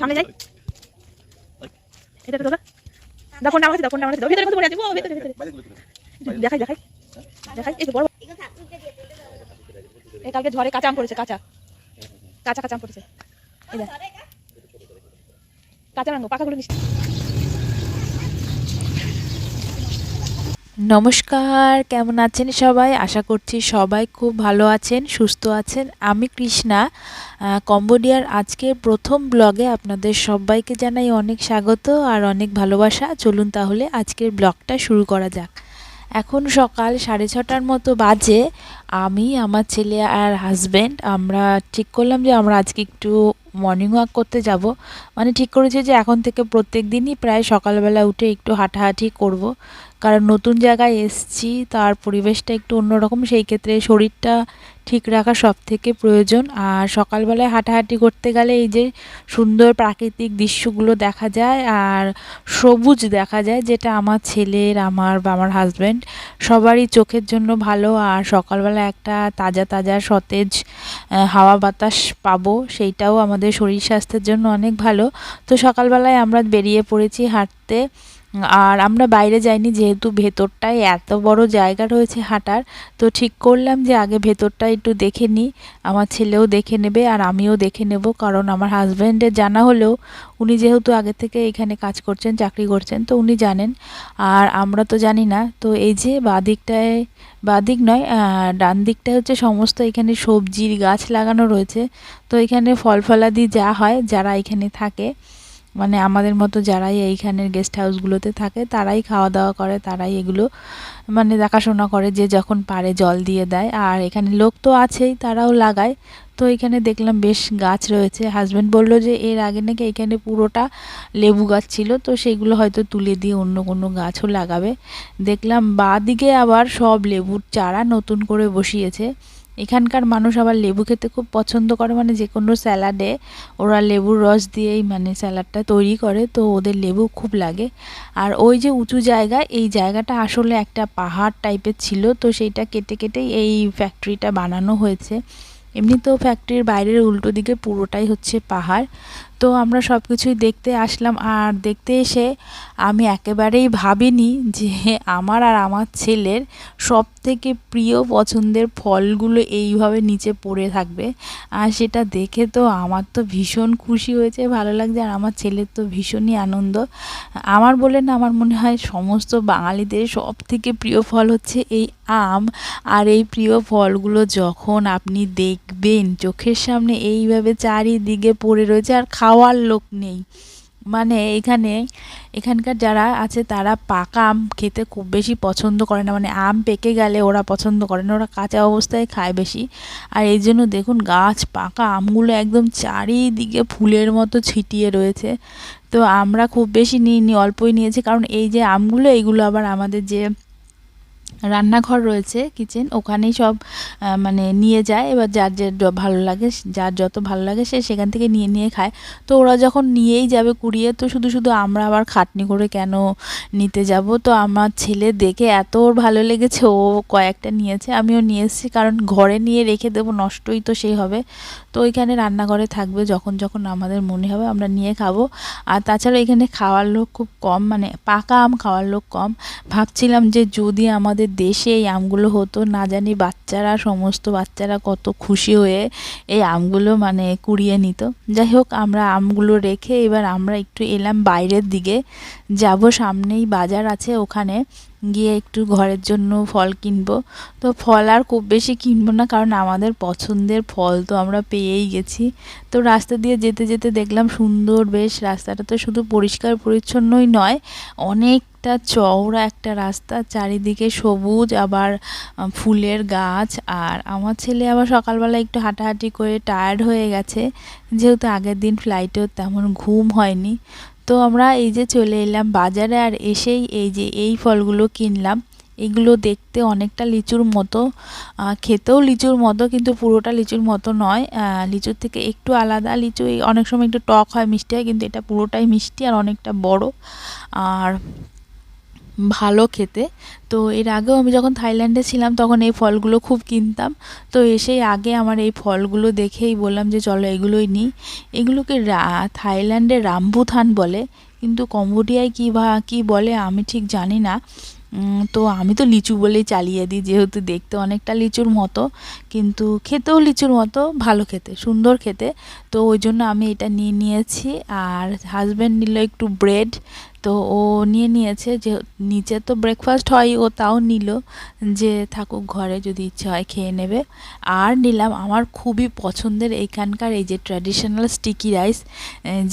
সামনে যাই। এটা দাদা দাও ফোনটা আমার কাছে দাও ভেতরে কোথাও পড়ে আছে। ও, ভিতরে ভিতরে। দেখাই দেখাই দেখাই। এই বড়। এই কালকে ঝড়ে কাঁচা আম পড়েছে, কাঁচা। কাঁচা কাঁচা আম পড়েছে। এই দেখ। কাঁচা রাঙ্গো পাকাগুলো মিষ্টি নমস্কার, কেমন আছেন সবাই? আশা করছি সবাই খুব ভালো আছেন, সুস্থ আছেন। আমি কৃষ্ণা কম্বোডিয়ার আজকের প্রথম ব্লগে আপনাদের সবাইকে জানাই অনেক স্বাগত আর অনেক ভালোবাসা। চলুন তাহলে আজকের ব্লগটা শুরু করা যাক। এখন সকাল সাড়ে ছটার মতো বাজে। আমি, আমার ছেলে আর হাজব্যান্ড আমরা ঠিক করলাম যে আমরা আজকে একটু মর্নিং ওয়াক করতে যাব। মানে ঠিক করেছি যে এখন থেকে প্রত্যেক দিনই প্রায় সকালবেলা উঠে একটু হাঁটাহাঁটি করব। কারণ নতুন জায়গায় এসছি, তার পরিবেশটা একটু অন্যরকম। সেই ক্ষেত্রে শরীরটা ঠিক রাখা সব থেকে প্রয়োজন। আর সকালবেলায় হাঁটাহাঁটি করতে গেলে এই যে সুন্দর প্রাকৃতিক দৃশ্যগুলো দেখা যায় আর সবুজ দেখা যায়, যেটা আমার ছেলের, আমার বা আমার হাজব্যান্ড সবারই চোখের জন্য ভালো। আর সকালবেলা একটা তাজা তাজা সতেজ হাওয়া বাতাস পাবো, সেইটাও আমাদের শরীর স্বাস্থ্যের জন্য অনেক ভালো। তো সকালবেলায় আমরা বেরিয়ে পড়েছি হাঁটতে। আর আমরা বাইরে যাইনি যেহেতু ভেতরটায় এত বড় জায়গা রয়েছে হাঁটার, তো ঠিক করলাম যে আগে ভেতরটা একটু দেখে নিই আমার ছেলেও দেখে নেবে আর আমিও দেখে নেব, কারণ আমার হাজব্যান্ডের জানা হলেও উনি যেহেতু আগে থেকে এখানে কাজ করছেন, চাকরি করছেন, তো উনি জানেন। আর আমরা তো জানি না, তো এই যে বাদিকটায়, বাদিক নয় ডান দিকটায় হচ্ছে সমস্ত এখানে সবজির গাছ লাগানো রয়েছে। তো এখানে ফল ফলাদি যা হয়, যারা এখানে থাকে। মানে আমাদের মতো যারাই এইখানের গেস্ট হাউসগুলোতে থাকে, তারাই খাওয়া দাওয়া করে, তারাই এগুলো মানে দেখাশোনা করে, যে যখন পারে জল দিয়ে দেয়। আর এখানে লোক তো আছেই, তারাও লাগায়। তো এখানে দেখলাম বেশ গাছ রয়েছে। হাজব্যান্ড বলল যে, এর আগে নাকি এখানে পুরোটা লেবু গাছ ছিল, তো সেগুলো হয়তো তুলে দিয়ে অন্য কোনো গাছও লাগাবে। দেখলাম বাদিকে আবার সব লেবুর চারা নতুন করে বসিয়েছে। এখানকার মানুষ আবার লেবু খেতে খুব পছন্দ করে মানে যে কোনো স্যালাডে ওরা লেবুর রস দিয়েই মানে স্যালাডটা তৈরি করে, তো ওদের লেবু খুব লাগে। আর ওই যে উঁচু জায়গা, এই জায়গাটা আসলে একটা পাহাড় টাইপের ছিল, তো সেইটা কেটে কেটেই এই ফ্যাক্টরিটা বানানো হয়েছে। এমনি তো ফ্যাক্টরির বাইরের উল্টো দিকে পুরোটাই হচ্ছে পাহাড়। তো আমরা সব কিছুই দেখতে আসলাম আর দেখতে এসে আমি একেবারেই ভাবিনি যে আমার আর আমার ছেলের সব থেকে প্রিয় পছন্দের ফলগুলো এইভাবে নিচে পড়ে থাকবে। আর সেটা দেখে তো আমার তো ভীষণ খুশি হয়েছে, ভালো লাগছে আর আমার ছেলের তো ভীষণই আনন্দ। আমার বলে না, আমার মনে হয় সমস্ত বাঙালিদের সব থেকে প্রিয় ফল হচ্ছে এই আম। আর এই প্রিয় ফলগুলো যখন আপনি দেখবেন, চোখের সামনে এইভাবে চারিদিকে পড়ে রয়েছে আর খাওয়ার লোক নেই। মানে এখানে, এখানকার যারা আছে তারা পাকা আম খেতে খুব বেশি পছন্দ করে না। মানে আম পেকে গেলে ওরা পছন্দ করে না, ওরা কাঁচা অবস্থায় খায় বেশি। আর এই জন্য দেখুন গাছ, পাকা আমগুলো একদম চারিদিকে ফুলের মতো ছিটিয়ে রয়েছে। তো আমরা খুব বেশি নিইনি, অল্পই নিয়েছি। কারণ এই যে আমগুলো এইগুলো আবার আমাদের যে রান্নাঘর রয়েছে কিচেন ওখানেই সব মানে নিয়ে যায়। এবার যার যে ভালো লাগে যার যত ভালো লাগে সে সেখান থেকে নিয়ে নিয়ে খায়। তো ওরা যখন নিয়েই যাবে কুড়িয়ে, তো শুধু শুধু আমরা আবার খাটনি করে কেন নিতে যাব? তো আমার ছেলে দেখে এত ওর ভালো লেগেছে, ও কয়েকটা নিয়েছে, আমিও নিয়ে এসেছি। কারণ ঘরে নিয়ে রেখে দেবো, নষ্টই তো সেই হবে। তো ওইখানে রান্নাঘরে থাকবে, যখন যখন আমাদের মনে হবে আমরা নিয়ে খাব। আর তাছাড়া এখানে খাওয়ার লোক খুব কম মানে পাকা আম খাওয়ার লোক কম। ভাবছিলাম যে যদি আমাদের দেশে এই আমগুলো হতো, না জানি বাচ্চারা, সমস্ত বাচ্চারা কত খুশি হয়ে এই আমগুলো মানে কুড়িয়ে নিত। যাই হোক, আমরা আমগুলো রেখে এবার আমরা একটু এলাম বাইরের দিকে। যাব সামনেই বাজার আছে ওখানে। গিয়ে একটু ঘরের জন্য ফল কিনবো। তো ফল আর খুব বেশি কিনবো না, কারণ আমাদের পছন্দের ফল তো আমরা পেয়েই গেছি। তো রাস্তা দিয়ে যেতে যেতে দেখলাম সুন্দর বেশ, রাস্তাটা তো শুধু পরিষ্কার পরিচ্ছন্নই নয়, অনেকটা চওড়া একটা রাস্তা, চারিদিকে সবুজ, আবার ফুলের গাছ। আর আমার ছেলে আবার সকালবেলা একটু হাঁটাহাঁটি করে টায়ার্ড হয়ে গেছে, যেহেতু আগের দিন ফ্লাইটেও তেমন ঘুম হয়নি। তো আমরা এই যে চলে এলাম বাজারে আর এসেই এই যে এই ফলগুলো কিনলাম। এগুলো দেখতে অনেকটা লিচুর মতো খেতেও লিচুর মতো কিন্তু পুরোটা লিচুর মতো নয়। লিচুর থেকে একটু আলাদা লিচু অনেক সময় একটু টক হয় মিষ্টি হয় কিন্তু এটা পুরোটাই মিষ্টি আর অনেকটা বড়। আর ভালো খেতে। তো এর আগেও আমি যখন থাইল্যান্ডে ছিলাম তখন এই ফলগুলো খুব কিনতাম। তো এসেই আগে আমার এই ফলগুলো দেখেই বললাম যে, চলো এগুলোই নিই। এগুলোকে থাইল্যান্ডে রামবুথান বলে। কিন্তু কম্বোডিয়ায় কী বা, কী বলে আমি ঠিক জানি না। তো আমি তো লিচু বলেই চালিয়ে দিই, যেহেতু দেখতে অনেকটা লিচুর মতো। কিন্তু খেতেও লিচুর মতো, ভালো খেতে, সুন্দর খেতে। তো ওই জন্য আমি এটা নিয়ে নিয়েছি। আর হাজব্যান্ড নিল একটু ব্রেড তো ও নিয়ে নিয়েছে, যে নিচে তো ব্রেকফাস্ট হয়, ও তাও নিল যে থাকুক ঘরে যদি ইচ্ছে হয় খেয়ে নেবে। আর নিলাম আমার খুবই পছন্দের এইখানকার এই যে ট্র্যাডিশনাল স্টিকি রাইস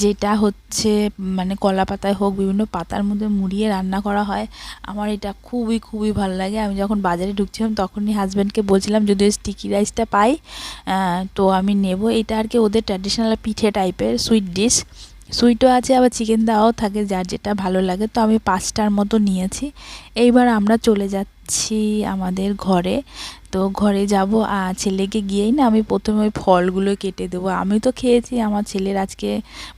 যেটা হচ্ছে মানে কলা পাতায় হোক, বিভিন্ন পাতার মধ্যে মুড়িয়ে রান্না করা হয়। আমার এটা খুবই খুবই ভালো লাগে। আমি যখন বাজারে ঢুকছিলাম তখনই হাজব্যান্ডকে বলছিলাম যদি ওই স্টিকি রাইসটা পাই তো আমি নেব। এটা আর কি ওদের ট্র্যাডিশনাল পিঠে টাইপের সুইট ডিশ সুইটও আছে, আবার চিকেন দেওয়াও থাকে যার যেটা ভালো লাগে। তো আমি পাঁচটার মতো নিয়েছি। এইবার আমরা চলে যাচ্ছি আমাদের ঘরে। তো ঘরে যাব আর ছেলেকে গিয়েই না আমি প্রথমে ওই ফলগুলো কেটে দেবো। আমি তো খেয়েছি, আমার ছেলের আজকে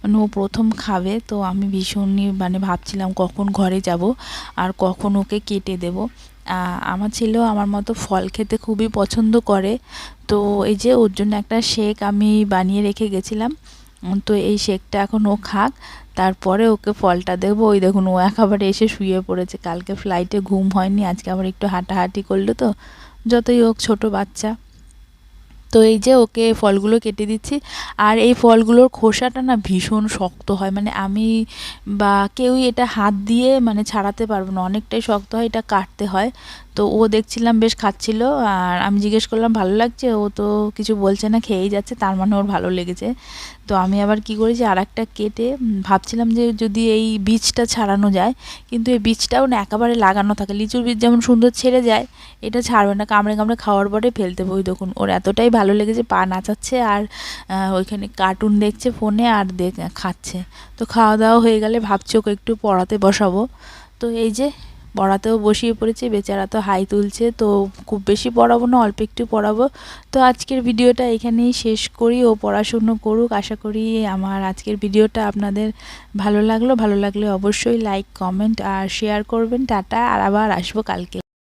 মানে ও প্রথম খাবে। তো আমি ভীষণই মানে ভাবছিলাম কখন ঘরে যাব আর কখন ওকে কেটে দেব। আমার ছেলেও আমার মতো ফল খেতে খুবই পছন্দ করে। তো এই যে ওর জন্য একটা শেক আমি বানিয়ে রেখে গেছিলাম। তো এই শেকটা এখন ও খাক, তারপরে ওকে ফলটা দেবো। ওই দেখুন, ও একেবারে এসে শুয়ে পড়েছে। কালকে ফ্লাইটে ঘুম হয়নি, আজকে আবার একটু হাঁটাহাঁটি করল তো, যতই হোক ছোট বাচ্চা। তো এই যে ওকে ফলগুলো কেটে দিচ্ছি, আর এই ফলগুলোর খোসাটা না ভীষণ শক্ত হয়। মানে আমি বা কেউই এটা হাত দিয়ে মানে ছাড়াতে পারব না, অনেকটাই শক্ত হয়, এটা কাটতে হয়। তো ও দেখছিলাম বেশ খাচ্ছিল আর আমি জিজ্ঞেস করলাম, ভালো লাগছে? ও তো কিছু বলছে না, খেয়েই যাচ্ছে, তার মানে ওর ভালো লেগেছে। তো আমি আবার কি করেছি আর একটা কেটে ভাবছিলাম যে যদি এই বীজটা ছাড়ানো যায়, কিন্তু এই বীজটাও না একেবারে লাগানো থাকে। লিচুর বীজ যেমন সুন্দর ছেড়ে যায়, এটা ছাড়বে না। কামড়ে কামড়ে খাওয়ার পরে ফেলতে হবে। ওই দেখুন, ওর এতটাই ভালো লেগেছে, পা নাচাচ্ছে আর ওইখানে কার্টুন দেখছে ফোনে আর দেখ খাচ্ছে। তো খাওয়া দাওয়া হয়ে গেলে ভাবছি ওকে একটু পড়াতে বসাবো। তো এই যে পড়াতেও বসিয়ে পড়েছে, বেচারা তো হাই তুলছে, তো খুব বেশি পড়াবো না, অল্প একটু পড়াবো। তো আজকের ভিডিওটা এখানেই শেষ করি, ও পড়াশুনো করুক, আশা করি আমার আজকের ভিডিওটা আপনাদের ভালো লাগল। ভালো লাগলে অবশ্যই লাইক কমেন্ট আর শেয়ার করবেন। টাটা, আর আবার আসব কালকে।